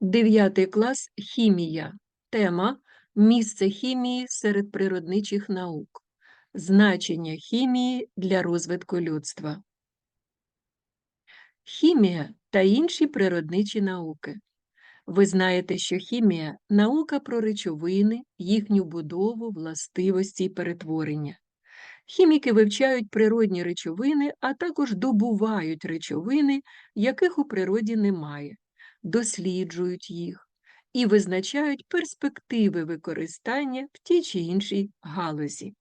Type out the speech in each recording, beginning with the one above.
Дев'ятий клас хімія. Тема Місце хімії серед природничих наук. Значення хімії для розвитку людства. Хімія та інші природничі науки. Ви знаєте, що хімія наука про речовини, їхню будову, властивості і перетворення. Хіміки вивчають природні речовини, а також добувають речовини, яких у природі немає, досліджують їх і визначають перспективи використання в тій чи іншій галузі.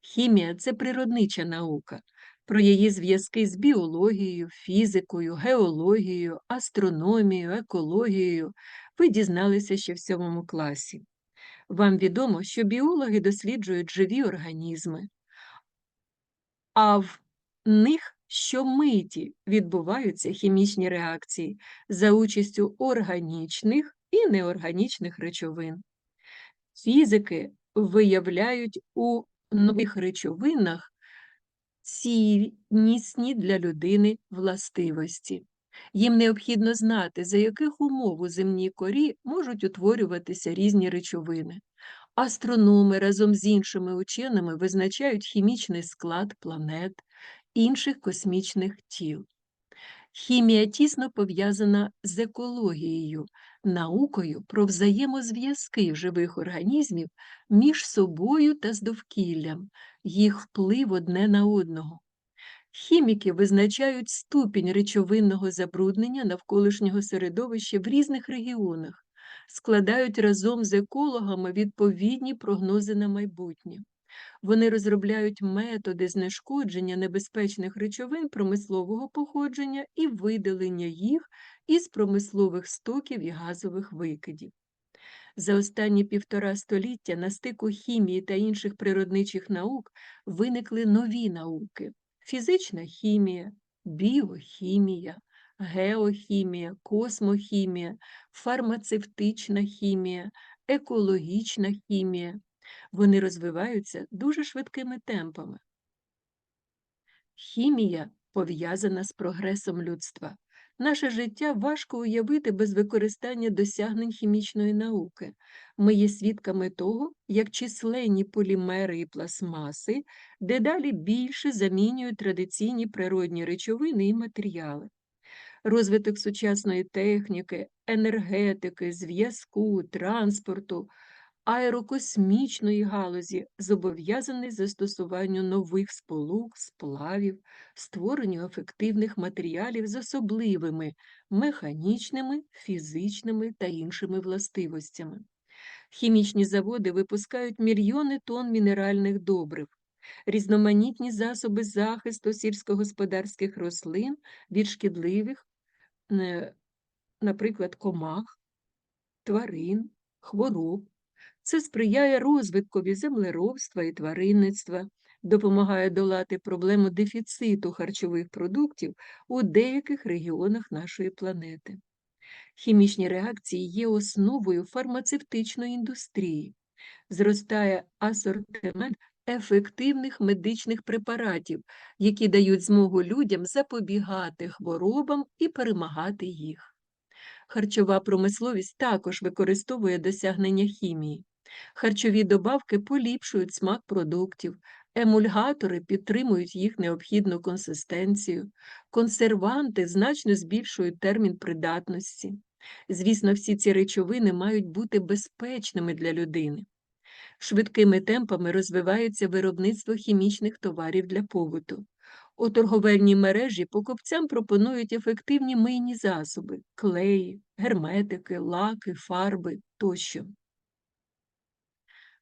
Хімія це природнича наука. Про її зв'язки з біологією, фізикою, геологією, астрономією, екологією ви дізналися ще в сьомому класі. Вам відомо, що біологи досліджують живі організми, а в них щомиті відбуваються хімічні реакції за участю органічних і неорганічних речовин. Фізики виявляють у нових речовинах ціннісні для людини властивості. Їм необхідно знати, за яких умов у земній корі можуть утворюватися різні речовини. Астрономи разом з іншими ученими визначають хімічний склад планет, інших космічних тіл. Хімія тісно пов'язана з екологією, наукою про взаємозв'язки живих організмів між собою та з довкіллям, їх вплив одне на одного. Хіміки визначають ступінь речовинного забруднення навколишнього середовища в різних регіонах, складають разом з екологами відповідні прогнози на майбутнє. Вони розробляють методи знешкодження небезпечних речовин промислового походження і видалення їх із промислових стоків і газових викидів. За останні півтора століття на стику хімії та інших природничих наук виникли нові науки фізична хімія, біохімія, геохімія, космохімія, фармацевтична хімія, екологічна хімія. Вони розвиваються дуже швидкими темпами. Хімія пов'язана з прогресом людства. Наше життя важко уявити без використання досягнень хімічної науки. Ми є свідками того, як численні полімери і пластмаси дедалі більше замінюють традиційні природні речовини і матеріали. Розвиток сучасної техніки, енергетики, зв'язку, транспорту, аерокосмічної галузі зобов'язаний застосуванню нових сполук, сплавів, створенню ефективних матеріалів з особливими механічними, фізичними та іншими властивостями. Хімічні заводи випускають мільйони тонн мінеральних добрив, різноманітні засоби захисту сільськогосподарських рослин від шкідливих, е, наприклад, комах, тварин, хвороб. Це сприяє розвиткові землеробства і тваринництва, допомагає долати проблему дефіциту харчових продуктів у деяких регіонах нашої планети. Хімічні реакції є основою фармацевтичної індустрії, зростає асортимент ефективних медичних препаратів, які дають змогу людям запобігати хворобам і перемагати їх. Харчова промисловість також використовує досягнення хімії. Харчові добавки поліпшують смак продуктів, емульгатори підтримують їх необхідну консистенцію, консерванти значно збільшують термін придатності. Звісно, всі ці речовини мають бути безпечними для людини. Швидкими темпами розвивається виробництво хімічних товарів для побуту. У торговельній мережі покупцям пропонують ефективні мийні засоби, клеї, герметики, лаки, фарби тощо.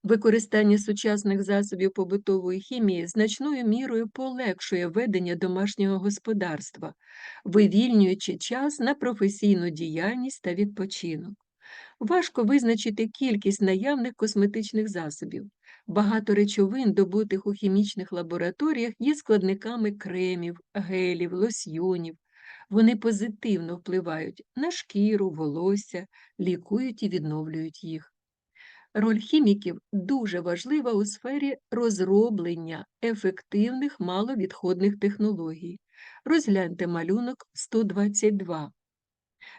Використання сучасних засобів побутової хімії значною мірою полегшує ведення домашнього господарства, вивільнюючи час на професійну діяльність та відпочинок. Важко визначити кількість наявних косметичних засобів. Багато речовин, добутих у хімічних лабораторіях, є складниками кремів, гелів, лосьйонів. Вони позитивно впливають на шкіру, волосся, лікують і відновлюють їх. Роль хіміків дуже важлива у сфері розроблення ефективних маловідходних технологій. Розгляньте малюнок 122.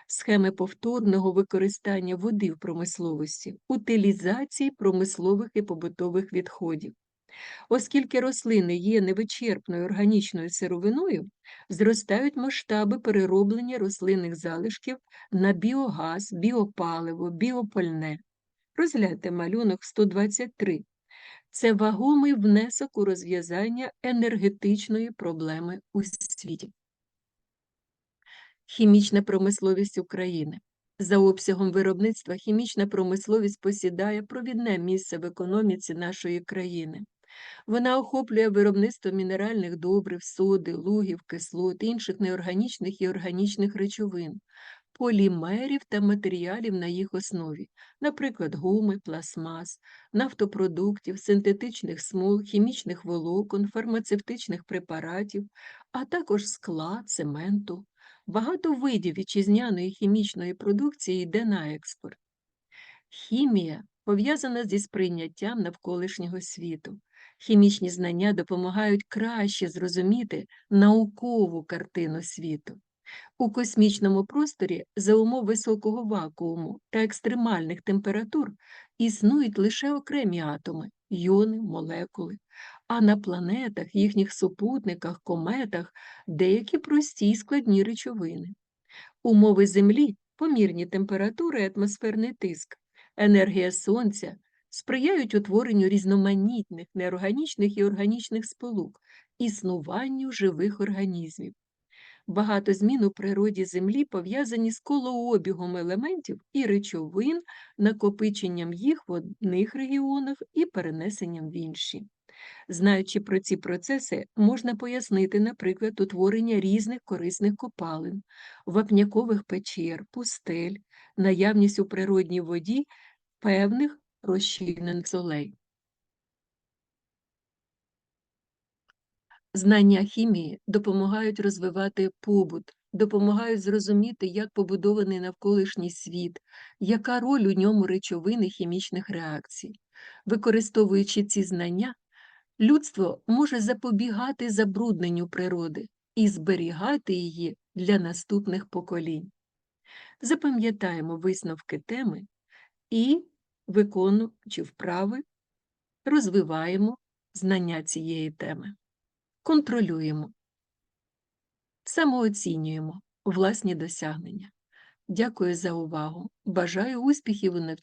схеми повторного використання води в промисловості, утилізації промислових і побутових відходів. Оскільки рослини є невичерпною органічною сировиною, зростають масштаби перероблення рослинних залишків на біогаз, біопаливо, біопальне. Розгляньте малюнок 123. Це вагомий внесок у розв'язання енергетичної проблеми у світі. Хімічна промисловість України. За обсягом виробництва хімічна промисловість посідає провідне місце в економіці нашої країни. Вона охоплює виробництво мінеральних добрив, соди, лугів, кислот, інших неорганічних і органічних речовин, полімерів та матеріалів на їх основі, наприклад, гуми, пластмас, нафтопродуктів, синтетичних смол, хімічних волокон, фармацевтичних препаратів, а також скла, цементу. Багато видів вітчизняної хімічної продукції йде на експорт. Хімія пов'язана зі сприйняттям навколишнього світу. Хімічні знання допомагають краще зрозуміти наукову картину світу. У космічному просторі за умов високого вакууму та екстремальних температур існують лише окремі атоми, йони, молекули, а на планетах, їхніх супутниках, кометах деякі прості й складні речовини. Умови Землі помірні температури атмосферний тиск, енергія Сонця сприяють утворенню різноманітних неорганічних і органічних сполук, існуванню живих організмів. Багато змін у природі Землі пов'язані з колообігом елементів і речовин, накопиченням їх в одних регіонах і перенесенням в інші. Знаючи про ці процеси, можна пояснити, наприклад, утворення різних корисних копалин, вапнякових печер, пустель, наявність у природній воді певних розчинених солей. Знання хімії допомагають розвивати побут, допомагають зрозуміти, як побудований навколишній світ, яка роль у ньому речовини хімічних реакцій. Використовуючи ці знання, людство може запобігати забрудненню природи і зберігати її для наступних поколінь. Запам'ятаємо висновки теми і, виконуючи вправи, розвиваємо знання цієї теми контролюємо, самооцінюємо власні досягнення. Дякую за увагу. Бажаю успіхів у навчанні.